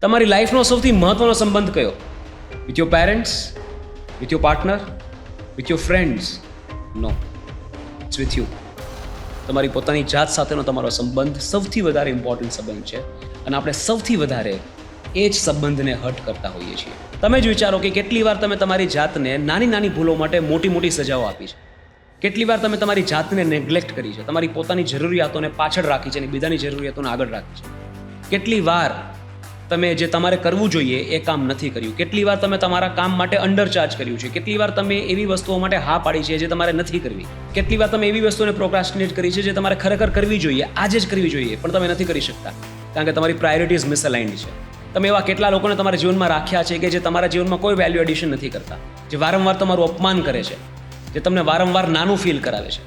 તમારી લાઈફનો સૌથી મહત્વનો સંબંધ કયો? With your parents with your partner with your friends no it's with you તમારી પોતાની જાત સાથેનો તમારો સંબંધ સૌથી વધારે ઇમ્પોર્ટન્ટ સંબંધ છે. અને આપણે સૌથી વધારે એ જ સંબંધને હર્ટ કરતા હોઈએ છીએ. તમે જ વિચારો કે કેટલી વાર તમે તમારી જાતને નાની નાની ભૂલો માટે મોટી મોટી સજાઓ આપી છે. કેટલી વાર તમે તમારી જાતને નેગ્લેક્ટ કરી છે. તમારી પોતાની જરૂરિયાતોને પાછળ રાખી છે અને બીજાની જરૂરિયાતોને આગળ રાખી છે. કેટલી વાર તમે જે તમારે કરવું જોઈએ એ કામ નથી કર્યું. કેટલી વાર તમે તમારા કામ માટે અંડરચાર્જ કર્યું છે. કેટલી વાર તમે એવી વસ્તુઓ માટે હા પાડી છે જે તમારે નથી કરવી. કેટલી વાર તમે એવી વસ્તુને પ્રોક્રાસ્ટિનેટ કરી છે જે તમારે ખરેખર કરવી જોઈએ, આજે જ કરવી જોઈએ, પણ તમે નથી કરી શકતા. કારણ કે તમારી પ્રાયોરિટીઝ મિસઅલાઇન્ડ છે. તમે એવા કેટલા લોકોને તમારા જીવનમાં રાખ્યા છે કે જે તમારા જીવનમાં કોઈ વેલ્યુ એડિશન નથી કરતા. જે વારંવાર તમારું અપમાન કરે છે. જે તમને વારંવાર નાનું ફીલ કરાવે છે.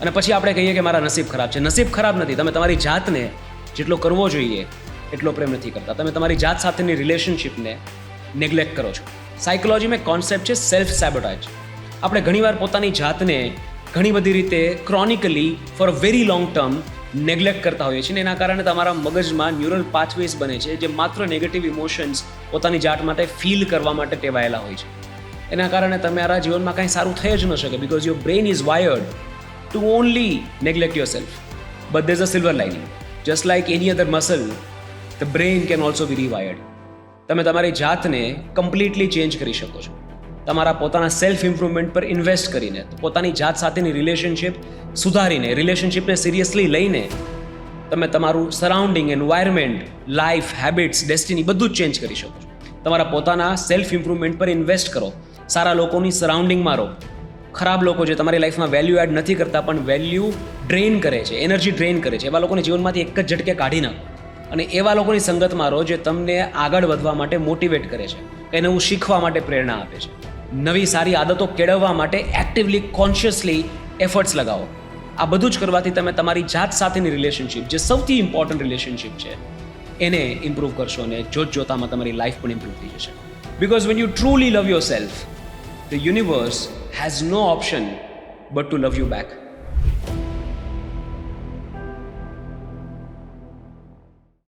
અને પછી આપણે કહીએ કે મારા નસીબ ખરાબ છે. નસીબ ખરાબ નથી. તમે તમારી જાતને જેટલો કરવો જોઈએ એટલો પ્રેમ નથી કરતા. તમે તમારી જાત સાથેની રિલેશનશિપને નેગ્લેક્ટ કરો છો. સાયકોલોજીમાં કોન્સેપ્ટ છે સેલ્ફ સેબોટાજ આપણે ઘણીવાર પોતાની જાતને ઘણી બધી રીતે chronically for very long term neglect કરતા હોઈએ છીએ એના કારણે તમારા મગજમાં ન્યુરલ પાથવેઝ બને છે જે માત્ર નેગેટિવ ઇમોશન્સ પોતાની જાત માટે ફીલ કરવા માટે ટેવાયેલા હોય છે. એના કારણે તમારા જીવનમાં કાંઈ સારું થઈ જ ન શકે because your brain is wired to only neglect yourself but there's a silver lining just like any other muscle the brain can also be rewired તમે તમારી જાતને કમ્પ્લીટલી ચેન્જ કરી શકો છો. તમારા પોતાના સેલ્ફ ઇમ્પ્રુવમેન્ટ પર ઇન્વેસ્ટ કરીને પોતાની જાત સાથેની રિલેશનશિપ સુધારીને રિલેશનશિપને સિરિયસલી લઈને તમે તમારું surrounding environment life habits destiny બધું જ ચેન્જ કરી શકો છો. તમારા પોતાના સેલ્ફ ઇમ્પ્રુવમેન્ટ પર ઇન્વેસ્ટ કરો. સારા લોકોની સરાઉન્ડિંગમાં રહો ખરાબ લોકો જે તમારી લાઈફમાં વેલ્યુ એડ નથી કરતા, પણ વેલ્યુ ડ્રેન કરે છે એનર્જી ડ્રેન કરે છે. એવા લોકોને જીવનમાંથી એક જ ઝટકે કાઢી નાખો. અને એવા લોકોની સંગતમાં રહો જે તમને આગળ વધવા માટે મોટિવેટ કરે છે કંઈ નવું શીખવા માટે પ્રેરણા આપે છે. નવી સારી આદતો કેળવવા માટે એક્ટિવલી કોન્શિયસલી એફર્ટ્સ લગાવો. આ બધું જ કરવાથી તમે તમારી જાત સાથેની રિલેશનશિપ જે સૌથી ઇમ્પોર્ટન્ટ રિલેશનશિપ છે, એને ઇમ્પ્રૂવ કરશો અને જોત જોતામાં તમારી લાઈફ પણ ઇમ્પ્રૂવ થઈ જશે. Because when you truly love yourself the universe has no option but to love you back